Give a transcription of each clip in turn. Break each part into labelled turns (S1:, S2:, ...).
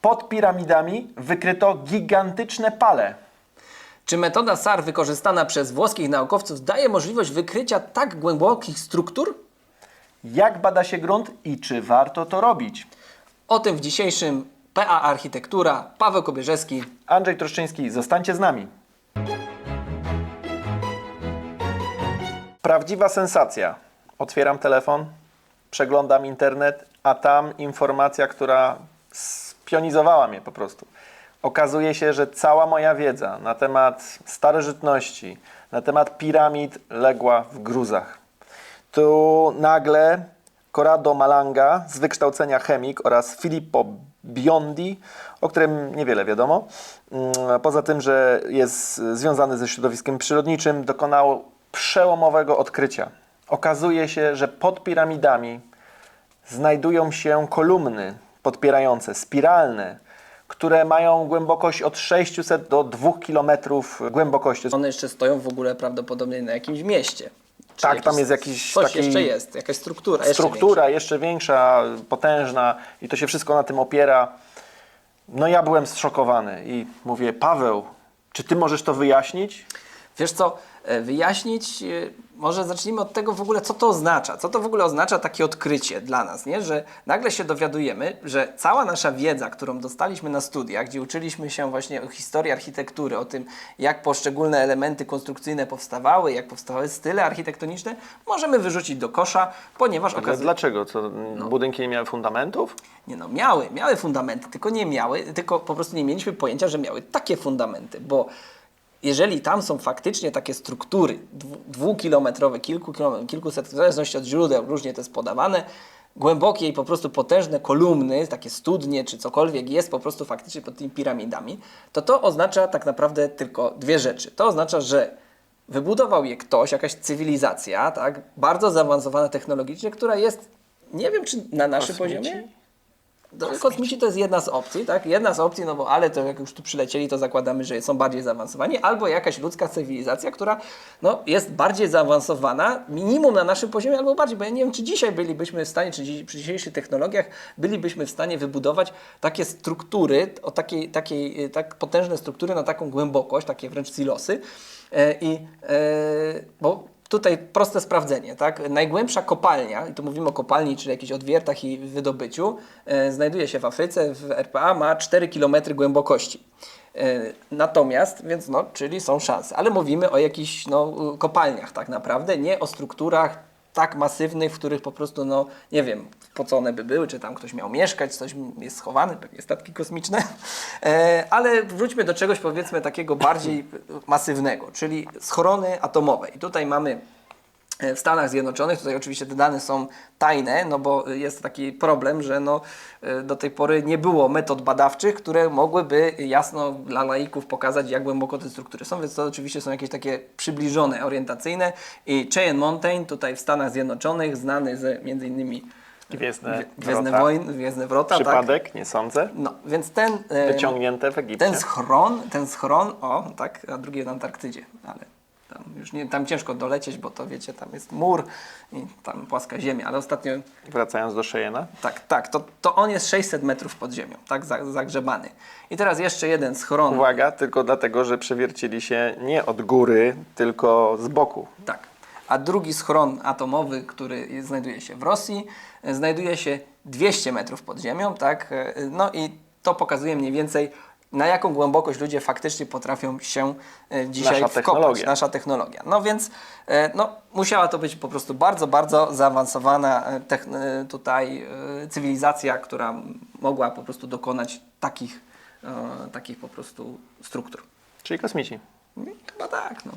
S1: Pod piramidami wykryto gigantyczne pale.
S2: Czy metoda SAR wykorzystana przez włoskich naukowców daje możliwość wykrycia tak głębokich struktur?
S1: Jak bada się grunt i czy warto to robić?
S2: O tym w dzisiejszym PA Architektura. Paweł Kobierzewski.
S1: Andrzej Troszczyński, zostańcie z nami. Prawdziwa sensacja. Otwieram telefon, przeglądam internet, a tam informacja, która spionizowała mnie po prostu. Okazuje się, że cała moja wiedza na temat starożytności, na temat piramid legła w gruzach. Tu nagle Corrado Malanga z wykształcenia chemik oraz Filippo Biondi, o którym niewiele wiadomo. Mm, Poza tym, że jest związany ze środowiskiem przyrodniczym, dokonał przełomowego odkrycia. Okazuje się, że pod piramidami znajdują się kolumny podpierające, spiralne, które mają głębokość od 600 do 2 km głębokości.
S2: One jeszcze stoją w ogóle prawdopodobnie na jakimś mieście. Czy
S1: Tak, tam jest jakiś
S2: Coś
S1: taki-
S2: jeszcze jest, jakaś struktura. jeszcze
S1: struktura jeszcze większa, potężna i to się wszystko na tym opiera. No ja byłem zszokowany i mówię, Paweł, czy ty możesz to wyjaśnić?
S2: Wiesz co, e, wyjaśnić, e, może zacznijmy od tego w ogóle, co to oznacza. Co to w ogóle oznacza takie odkrycie dla nas, nie? Że nagle się dowiadujemy, że cała nasza wiedza, którą dostaliśmy na studiach, gdzie uczyliśmy się właśnie o historii architektury, o tym, jak poszczególne elementy konstrukcyjne powstawały, jak powstawały style architektoniczne, możemy wyrzucić do kosza, ponieważ
S1: Ale
S2: okazuje
S1: dlaczego? Co, budynki nie miały fundamentów?
S2: Nie no, miały, miały fundamenty, tylko nie miały, tylko po prostu nie mieliśmy pojęcia, że miały takie fundamenty, bo jeżeli tam są faktycznie takie struktury dwu- dwukilometrowe, kilku kilkuset, w zależności od źródeł, różnie to jest podawane, głębokie i po prostu potężne kolumny, takie studnie czy cokolwiek jest po prostu faktycznie pod tymi piramidami, to to oznacza tak naprawdę tylko dwie rzeczy. To oznacza, że wybudował je ktoś, jakaś cywilizacja, tak, bardzo zaawansowana technologicznie, która jest, nie wiem czy na naszym
S1: Kosmici?
S2: poziomie, do, kosmici to jest jedna z opcji, tak? Jedna z opcji, no bo ale to jak już tu przylecieli, to zakładamy, że są bardziej zaawansowani, albo jakaś ludzka cywilizacja, która no, jest bardziej zaawansowana, minimum na naszym poziomie, albo bardziej, bo ja nie wiem, czy dzisiaj bylibyśmy w stanie, czy dzi- przy dzisiejszych technologiach bylibyśmy w stanie wybudować takie struktury, o takiej, takiej, y, tak potężne struktury na taką głębokość, takie wręcz silosy. E, I e, bo Tutaj proste sprawdzenie, tak? Najgłębsza kopalnia, i tu mówimy o kopalni, czyli jakichś odwiertach i wydobyciu, e, znajduje się w Afryce, w RPA, ma 4 km głębokości. E, natomiast, więc no, czyli są szanse, ale mówimy o jakichś no, kopalniach tak naprawdę, nie o strukturach tak masywnych, w których po prostu, no nie wiem, po co one by były, czy tam ktoś miał mieszkać, coś jest schowane, pewnie statki kosmiczne, e, ale wróćmy do czegoś powiedzmy takiego bardziej masywnego, czyli schrony atomowe. I tutaj mamy w Stanach Zjednoczonych, tutaj oczywiście te dane są tajne, no bo jest taki problem, że no, e, do tej pory nie było metod badawczych, które mogłyby jasno dla laików pokazać, jak głęboko te struktury są, więc to oczywiście są jakieś takie przybliżone, orientacyjne i Cheyenne Mountain tutaj w Stanach Zjednoczonych, znany z między innymi
S1: Gwiezdne,
S2: Gwiezdne
S1: wrota.
S2: Wojny, Gwiezdne Wrota, tak?
S1: Przypadek? Nie sądzę.
S2: No, więc ten, e,
S1: Wyciągnięte w Egipcie.
S2: ten schron, ten schron, o tak, a drugi w Antarktydzie, ale tam już nie, tam ciężko dolecieć, bo to wiecie, tam jest mur i tam płaska ziemia, ale ostatnio,
S1: Wracając do Cheyena.
S2: tak, tak, to, to on jest 600 metrów pod ziemią, tak, za- zagrzebany. I teraz jeszcze jeden schron,
S1: Uwaga, tylko dlatego, że przewiercili się nie od góry, tylko z boku.
S2: tak, a drugi schron atomowy, który znajduje się w Rosji, znajduje się 200 metrów pod ziemią, tak, no i to pokazuje mniej więcej na jaką głębokość ludzie faktycznie potrafią się e, dzisiaj
S1: Nasza
S2: wkopać.
S1: technologia.
S2: Nasza technologia. No więc e, no, musiała to być po prostu bardzo, bardzo zaawansowana e, tutaj cywilizacja, która mogła po prostu dokonać takich, takich po prostu struktur.
S1: Czyli kosmici.
S2: Chyba tak, no.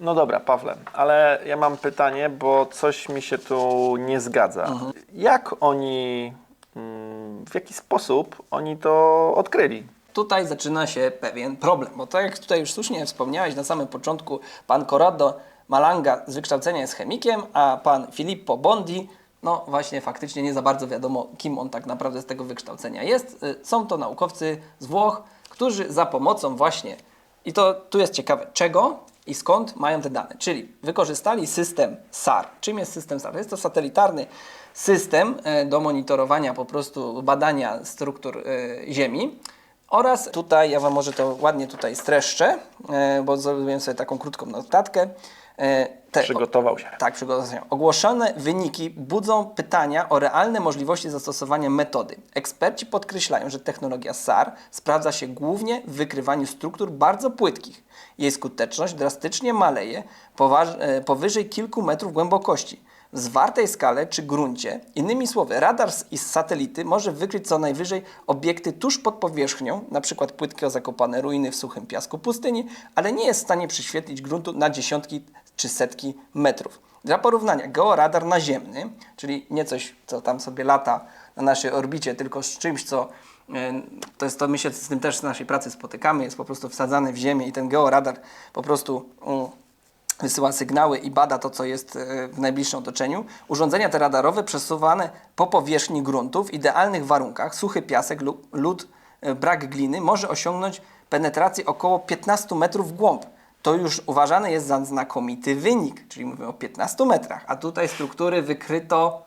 S1: No dobra, Pawle, ale ja mam pytanie, bo coś mi się tu nie zgadza.
S2: Mhm.
S1: Jak oni, mm, w jaki sposób oni to odkryli?
S2: tutaj zaczyna się pewien problem, bo tak jak tutaj już słusznie wspomniałeś na samym początku, pan Corrado Malanga z wykształcenia jest chemikiem, a pan Filippo Bondi, no właśnie faktycznie nie za bardzo wiadomo, kim on tak naprawdę z tego wykształcenia jest. Y, Są to naukowcy z Włoch, którzy za pomocą właśnie, i to tu jest ciekawe, czego? I skąd mają te dane? Czyli wykorzystali system SAR. Czym jest system SAR? Jest to satelitarny system e, do monitorowania po prostu badania struktur e, Ziemi. Oraz tutaj, ja Wam może to ładnie tutaj streszczę, e, bo zrobiłem sobie taką krótką notatkę. E, te-
S1: Przygotował się.
S2: tak, przygotował się. Ogłoszone wyniki budzą pytania o realne możliwości zastosowania metody. Eksperci podkreślają, że technologia SAR sprawdza się głównie w wykrywaniu struktur bardzo płytkich. Jej skuteczność drastycznie maleje e, powyżej kilku metrów głębokości. W zwartej skale czy gruncie, innymi słowy, radar i z satelity może wykryć co najwyżej obiekty tuż pod powierzchnią, np. płytko zakopane ruiny w suchym piasku pustyni, ale nie jest w stanie przyświetlić gruntu na dziesiątki czy setki metrów. Dla porównania, georadar naziemny, czyli nie coś, co tam sobie lata na naszej orbicie, tylko z czymś, co e, to jest to, my się z tym też w naszej pracy spotykamy, jest po prostu wsadzany w ziemię i ten georadar po prostu wysyła sygnały i bada to, co jest e, w najbliższym otoczeniu. Urządzenia te radarowe przesuwane po powierzchni gruntu w idealnych warunkach, suchy piasek lub lód, e, brak gliny, może osiągnąć penetrację około 15 metrów w głąb. To już uważane jest za znakomity wynik, czyli mówimy o 15 metrach, a tutaj struktury wykryto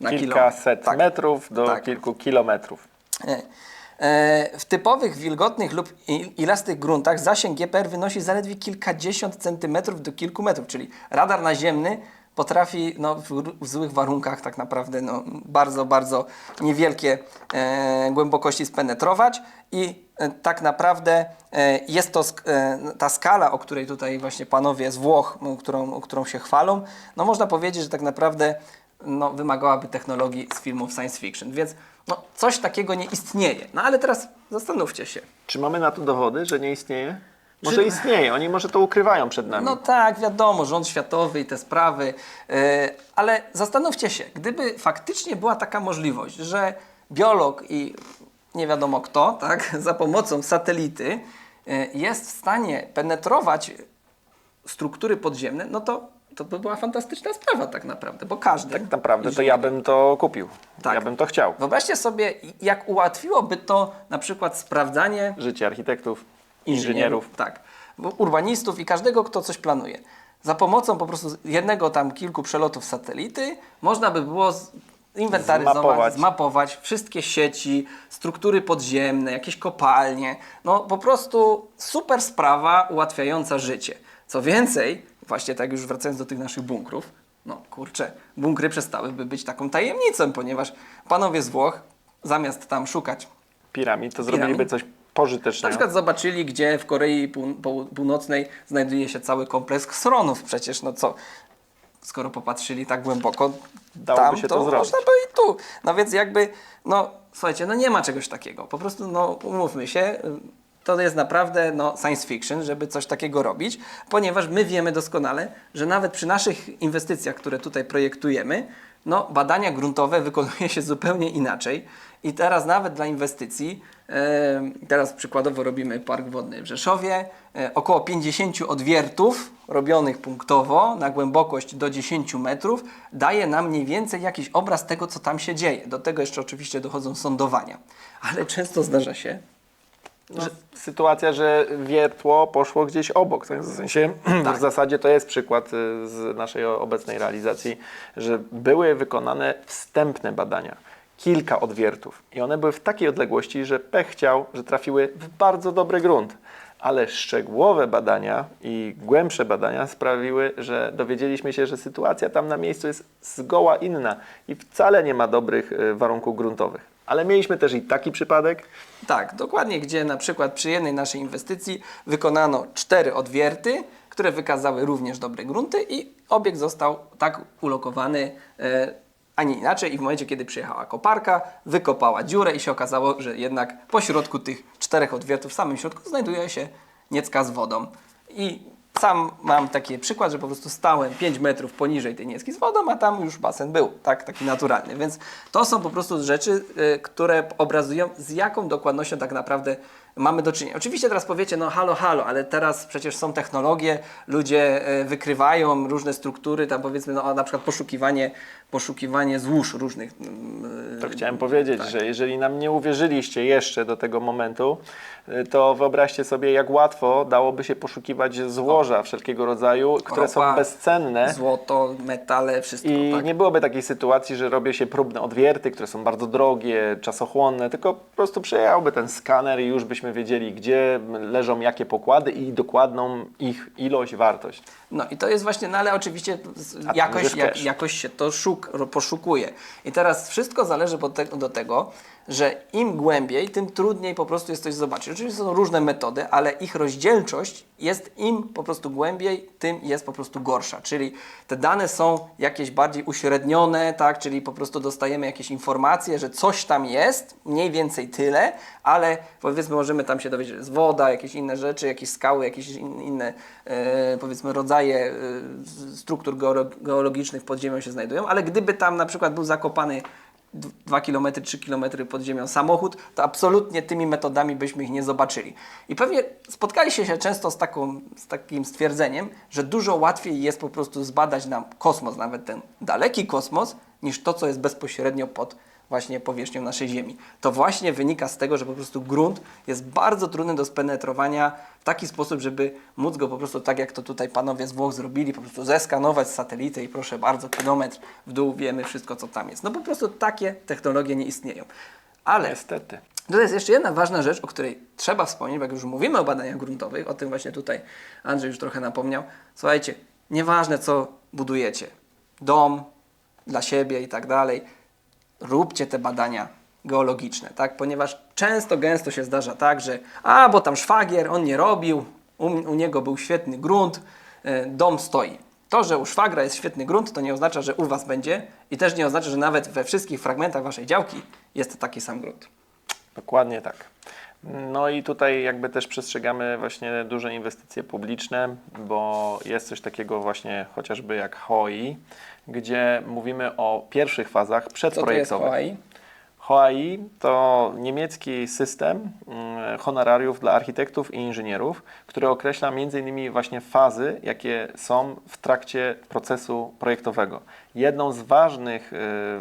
S2: na
S1: Kilkaset.
S2: Tak.
S1: metrów do
S2: Tak.
S1: kilku kilometrów.
S2: E, e, W typowych, wilgotnych lub ilastych gruntach zasięg GPR wynosi zaledwie kilkadziesiąt centymetrów do kilku metrów, czyli radar naziemny potrafi no, w, w złych warunkach tak naprawdę no, bardzo, bardzo niewielkie e, głębokości spenetrować i e, tak naprawdę e, jest to sk- e, ta skala, o której tutaj właśnie panowie z Włoch, m, którą, którą się chwalą, no można powiedzieć, że tak naprawdę no, wymagałaby technologii z filmów science fiction, więc no, coś takiego nie istnieje. No ale teraz zastanówcie się.
S1: Czy mamy na to dowody, że nie istnieje? Może
S2: Czy-
S1: istnieje, oni może to ukrywają przed nami.
S2: No tak, wiadomo, rząd światowy i te sprawy, yy, ale zastanówcie się, gdyby faktycznie była taka możliwość, że biolog i nie wiadomo kto, tak, za pomocą satelity yy, jest w stanie penetrować struktury podziemne, no to to by była fantastyczna sprawa tak naprawdę, bo każdy...
S1: tak naprawdę to ja bym to kupił.
S2: Tak.
S1: Ja bym to chciał.
S2: Wyobraźcie sobie, jak ułatwiłoby to na przykład sprawdzanie
S1: Życie architektów, inżynierów.
S2: tak, urbanistów i każdego, kto coś planuje. Za pomocą po prostu jednego tam kilku przelotów satelity można by było inwentaryzować,
S1: Zmapować.
S2: zmapować wszystkie sieci, struktury podziemne, jakieś kopalnie. No po prostu super sprawa ułatwiająca życie. Co więcej, właśnie tak już wracając do tych naszych bunkrów, no kurczę, bunkry przestałyby być taką tajemnicą, ponieważ panowie z Włoch zamiast tam szukać
S1: Piramid to zrobiliby coś
S2: na
S1: pożytecznego.
S2: przykład zobaczyli, gdzie w Korei Pół- Pół- Północnej znajduje się cały kompleks schronów. Przecież no co, skoro popatrzyli tak głęboko
S1: Dałoby
S2: tam,
S1: się
S2: to,
S1: to zrobić.
S2: można by i tu. No więc jakby, no słuchajcie, no nie ma czegoś takiego. Po prostu, no umówmy się, to jest naprawdę no, science fiction, żeby coś takiego robić, ponieważ my wiemy doskonale, że nawet przy naszych inwestycjach, które tutaj projektujemy, no badania gruntowe wykonuje się zupełnie inaczej. I teraz nawet dla inwestycji, e, teraz przykładowo robimy park wodny w Rzeszowie, e, około 50 odwiertów robionych punktowo na głębokość do 10 metrów daje nam mniej więcej jakiś obraz tego, co tam się dzieje. Do tego jeszcze oczywiście dochodzą sądowania. Ale często zdarza się,
S1: No, sytuacja, że wiertło poszło gdzieś obok. Tak? W sensie,
S2: Tak.
S1: w zasadzie to jest przykład y, z naszej obecnej realizacji, że były wykonane wstępne badania. Kilka odwiertów. I one były w takiej odległości, że pech chciał, że trafiły w bardzo dobry grunt. Ale szczegółowe badania i głębsze badania sprawiły, że dowiedzieliśmy się, że sytuacja tam na miejscu jest zgoła inna i wcale nie ma dobrych y, warunków gruntowych. Ale mieliśmy też i taki przypadek,
S2: Tak, dokładnie, gdzie na przykład przy jednej naszej inwestycji wykonano cztery odwierty, które wykazały również dobre grunty i obiekt został tak ulokowany, a nie inaczej. I w momencie, kiedy przyjechała koparka, wykopała dziurę i się okazało, że jednak po środku tych czterech odwiertów, w samym środku, znajduje się niecka z wodą. I sam mam taki przykład, że po prostu stałem 5 metrów poniżej tej niecki z wodą, a tam już basen był, tak, taki naturalny. Więc to są po prostu rzeczy, y, które obrazują z jaką dokładnością tak naprawdę mamy do czynienia. Oczywiście teraz powiecie, no halo, halo, ale teraz przecież są technologie, ludzie e, wykrywają różne struktury, tam powiedzmy, no na przykład poszukiwanie, poszukiwanie złóż różnych. mm,
S1: To chciałem powiedzieć, że jeżeli nam nie uwierzyliście jeszcze do tego momentu, y, to wyobraźcie sobie, jak łatwo dałoby się poszukiwać złoża wszelkiego rodzaju, które są
S2: Ropa,
S1: bezcenne.
S2: Złoto, metale, wszystko.
S1: I
S2: tak?
S1: nie byłoby takiej sytuacji, że robię się próbne odwierty, które są bardzo drogie, czasochłonne, tylko po prostu przejechałby ten skaner i już byśmy wiedzieli, gdzie leżą jakie pokłady i dokładną ich ilość, wartość.
S2: No i to jest właśnie, no ale oczywiście jakoś, jak, jakoś się to szuk, poszukuje. I teraz wszystko zależy te, do tego, że im głębiej, tym trudniej po prostu jest coś zobaczyć. Oczywiście są różne metody, ale ich rozdzielczość jest im po prostu głębiej, tym jest po prostu gorsza. Czyli te dane są jakieś bardziej uśrednione, tak? czyli po prostu dostajemy jakieś informacje, że coś tam jest, mniej więcej tyle, ale powiedzmy możemy tam się dowiedzieć, jest woda, jakieś inne rzeczy, jakieś skały, jakieś in, inne e, powiedzmy rodzaje e, struktur geolo- geologicznych pod ziemią się znajdują, ale gdyby tam na przykład był zakopany 2 km, 3 km pod ziemią samochód, to absolutnie tymi metodami byśmy ich nie zobaczyli. I pewnie spotkaliście się często z, taką, z takim stwierdzeniem, że dużo łatwiej jest po prostu zbadać nam kosmos, nawet ten daleki kosmos, niż to, co jest bezpośrednio pod właśnie powierzchnią naszej Ziemi. To właśnie wynika z tego, że po prostu grunt jest bardzo trudny do spenetrowania w taki sposób, żeby móc go po prostu tak jak to tutaj panowie z Włoch zrobili, po prostu zeskanować z satelity i proszę bardzo, kilometr w dół wiemy wszystko, co tam jest. No po prostu takie technologie nie istnieją. Ale
S1: Niestety.
S2: to jest jeszcze jedna ważna rzecz, o której trzeba wspomnieć, bo jak już mówimy o badaniach gruntowych, o tym właśnie tutaj Andrzej już trochę napomniał. Słuchajcie, nieważne co budujecie, dom dla siebie i tak dalej, róbcie te badania geologiczne, tak? Ponieważ często, gęsto się zdarza tak, że a, bo tam szwagier, on nie robił, u, u niego był świetny grunt, e, dom stoi. To, że u szwagra jest świetny grunt, to nie oznacza, że u Was będzie i też nie oznacza, że nawet we wszystkich fragmentach Waszej działki jest taki sam grunt.
S1: Dokładnie tak. No i tutaj jakby też przestrzegamy właśnie duże inwestycje publiczne, bo jest coś takiego właśnie chociażby jak HOI, gdzie mówimy o pierwszych fazach
S2: Co to jest
S1: przedprojektowych.
S2: HOI?
S1: HOI to niemiecki system mm, honorariów dla architektów i inżynierów, który określa m.in. właśnie fazy, jakie są w trakcie procesu projektowego. Jedną z ważnych y,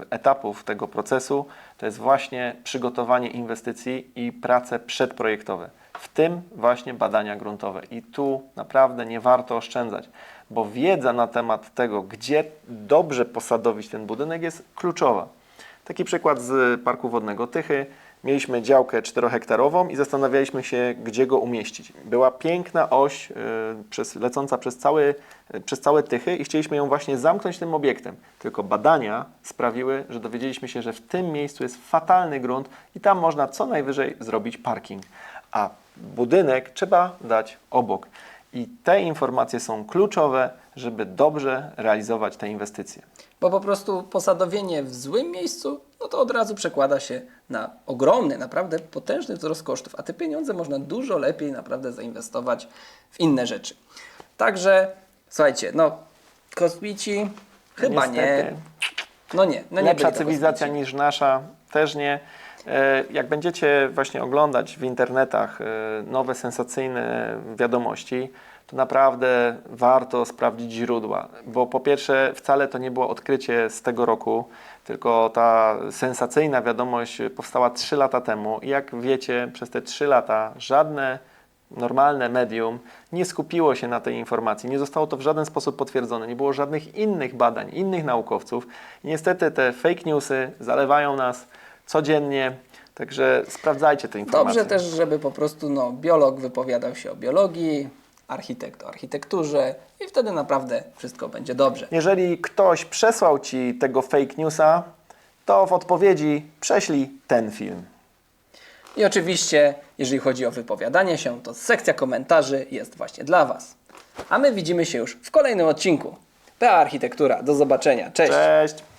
S1: etapów tego procesu to jest właśnie przygotowanie inwestycji i prace przedprojektowe, w tym właśnie badania gruntowe. I tu naprawdę nie warto oszczędzać, bo wiedza na temat tego, gdzie dobrze posadowić ten budynek jest kluczowa. Taki przykład z Parku Wodnego Tychy. Mieliśmy działkę 4-hektarową i zastanawialiśmy się, gdzie go umieścić. Była piękna oś y, przez, lecąca przez, cały, y, przez całe Tychy i chcieliśmy ją właśnie zamknąć tym obiektem. Tylko badania sprawiły, że dowiedzieliśmy się, że w tym miejscu jest fatalny grunt i tam można co najwyżej zrobić parking. A budynek trzeba dać obok. I te informacje są kluczowe, żeby dobrze realizować te inwestycje.
S2: Bo po prostu posadowienie w złym miejscu, no to od razu przekłada się na ogromny, naprawdę potężny wzrost kosztów, a te pieniądze można dużo lepiej naprawdę zainwestować w inne rzeczy. Także słuchajcie, no kosmici chyba nie.
S1: Niestety.
S2: No nie, no nie
S1: Lepsza
S2: byli to
S1: cywilizacja
S2: kosmici.
S1: niż nasza też nie. E, Jak będziecie właśnie oglądać w internetach e, nowe, sensacyjne wiadomości, to naprawdę warto sprawdzić źródła, bo po pierwsze wcale to nie było odkrycie z tego roku, tylko ta sensacyjna wiadomość powstała 3 lata temu. I jak wiecie, przez te 3 lata żadne normalne medium nie skupiło się na tej informacji, nie zostało to w żaden sposób potwierdzone, nie było żadnych innych badań, innych naukowców. I niestety te fake newsy zalewają nas codziennie, także sprawdzajcie te informacje.
S2: Dobrze też, żeby po prostu no, biolog wypowiadał się o biologii, architekt o architekturze i wtedy naprawdę wszystko będzie dobrze.
S1: Jeżeli ktoś przesłał Ci tego fake newsa, to w odpowiedzi prześlij ten film.
S2: I oczywiście, jeżeli chodzi o wypowiadanie się, to sekcja komentarzy jest właśnie dla Was. A my widzimy się już w kolejnym odcinku. PA Architektura. Do zobaczenia. Cześć.
S1: Cześć!